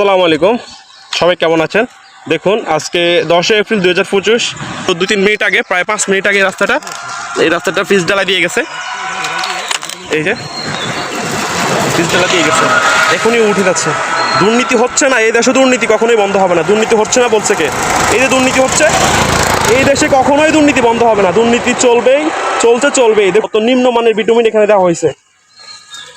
আসসালামু আলাইকুম। সবাই কেমন আছেন? দেখুন, আজকে দশই এপ্রিল দুই হাজার পঁচিশ, তো দু তিন মিনিট আগে, প্রায় পাঁচ মিনিট আগে রাস্তাটা, এই রাস্তাটা পিচ ডালা দিয়ে গেছে। এই যে পিচ ডালা দিয়ে গেছে। এখনই উঠে যাচ্ছে। দুর্নীতি হচ্ছে না, এই দেশে দুর্নীতি কখনোই বন্ধ হবে না। দুর্নীতি হচ্ছে না বলছে কে? এই যে দুর্নীতি হচ্ছে, এই দেশে কখনোই দুর্নীতি বন্ধ হবে না। দুর্নীতি চলবেই, চলতে চলবেই। দেখো তো নিম্নমানের ভিটামিন এখানে দেওয়া হয়েছে।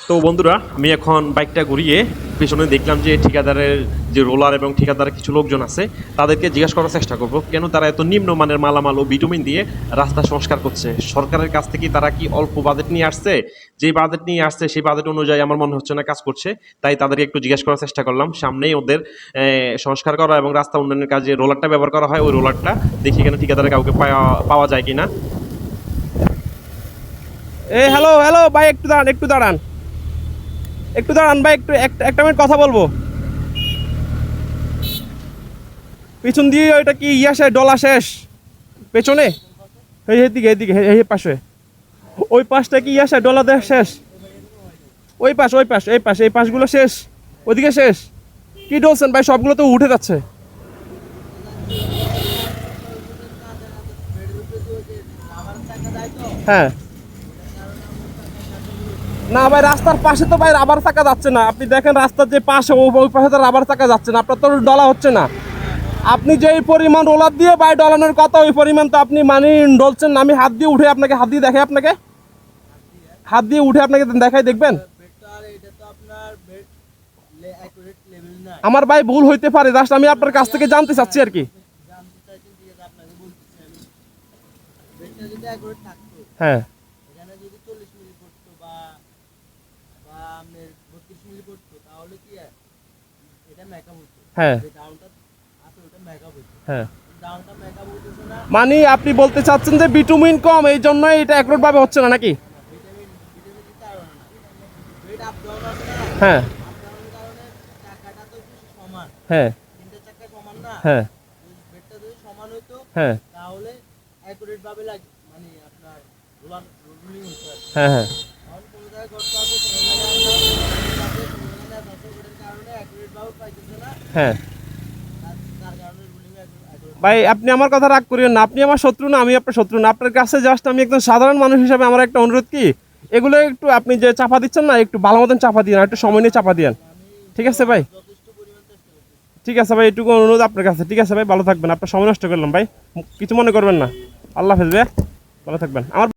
তো বন্ধুরা, আমি এখন বাইকটা ঘুরিয়ে পেছনে দেখলাম যে ঠিকাদারের যে রোলার এবং ঠিকাদারের কিছু লোকজন আছে, তাদেরকে জিজ্ঞাসা করার চেষ্টা করব, কেন তারা এত নিম্নমানের মালামাল ও ভিটামিন দিয়ে রাস্তা সংস্কার করছে? সরকারের কাছ থেকে তারা কি অল্প বাজেট নিয়ে আসছে? যে বাজেট নিয়ে আসছে, সেই বাজেট অনুযায়ী আমার মনে হচ্ছে না কাজ করছে, তাই তাদেরকে একটু জিজ্ঞাসা করার চেষ্টা করলাম। সামনেই ওদের সংস্কার করা এবং রাস্তা উন্নয়নের কাজে রোলারটা ব্যবহার করা হয়, ওই রোলারটা দেখি এখানে ঠিকাদারের কাউকে পাওয়া- পাওয়া যায় কিনা। এই হ্যালো হ্যালো ভাই, একটু দাঁড়ান একটু দাঁড়ান। একটু দাঁড়ান ভাই, একটু একটা মিনিট কথা বলব। পিছন দিয়ে ওইটা কি ইয়া শেষ, ডলা শেষ? পেছনে? এই এদিকে এদিকে, এই- পাশে। ওই পাশটা কি ইয়া শেষ, ডলা দেশ শেষ? ওই পাশ ওই পাশ, এই পাশ, এই পাশগুলো শেষ। ওইদিকে শেষ। কি ডলছেন ভাই, সবগুলো তো উঠে যাচ্ছে। হ্যাঁ। না ভাই, রাস্তার পাশে তো ভাই রাবার চাকা যাচ্ছে না। আপনি দেখেন রাস্তার যে পাশে ওই পাশে তো রাবার চাকা যাচ্ছে না। আপনার তো ডলা হচ্ছে না। আপনি যেই পরিমাণ রোলার দিয়ে ভাই ডলানোর কথা, ওই পরিমাণ তো আপনি মানে ডলছেন আমি হাত দিয়ে উঠে আপনাকে, হাত দিয়ে দেখাই আপনাকে। হাত দিয়ে উঠে আপনাকে দেখাই, দেখবেন? আমার ভাই ভুল হইতে পারে। জাস্ট আমি আপনার কাছ থেকে জানতে চাচ্ছি আর কি। হ্যাঁ এখানে যদি চল্লিশ মিলি পড়তো বা বা আপনার বত্রিশ মিলি পড়তো তাহলে কি হয়? এটা মেকআপ হতো হ্যাঁ যে ডাউনটা আছে ওটা মেকআপ হতো হ্যাঁ ডাউনটা মেকআপ হইতেছে না। মানে আপনি বলতে চাচ্ছেন যে বিটুমিন কম এই জন্যই এটা একরোট ভাবে হচ্ছে না নাকি? ভিটামিন ভিটামিন হ্যাঁ। হ্যাঁ। হ্যাঁ। হ্যাঁ। তাহলে অ্যাকুরেট হ্যাঁ। ভাই, আপনি আমার কথা রাগ করিয়েন না। আপনি আমার শত্রু না, আমি আপনার শত্রু না। আপনার কাছে জাস্ট আমি একজন সাধারণ মানুষ হিসাবে আমার একটা অনুরোধ কি? এগুলো একটু আপনি যে চাপা দিচ্ছেন না, একটু ভালো মতন চাপা আর একটু সময় নিয়ে চাপা দিয়েন। ঠিক আছে ভাই? ঠিক আছে ভাই, এটুকু অনুরোধ আপনার কাছে। ঠিক আছে ভাই, ভালো থাকবেন। আপনার সময় নষ্ট করলাম ভাই। কিছু মনে করবেন না। আল্লাহ হাফেজ ভাই ভালো থাকবেন। আমার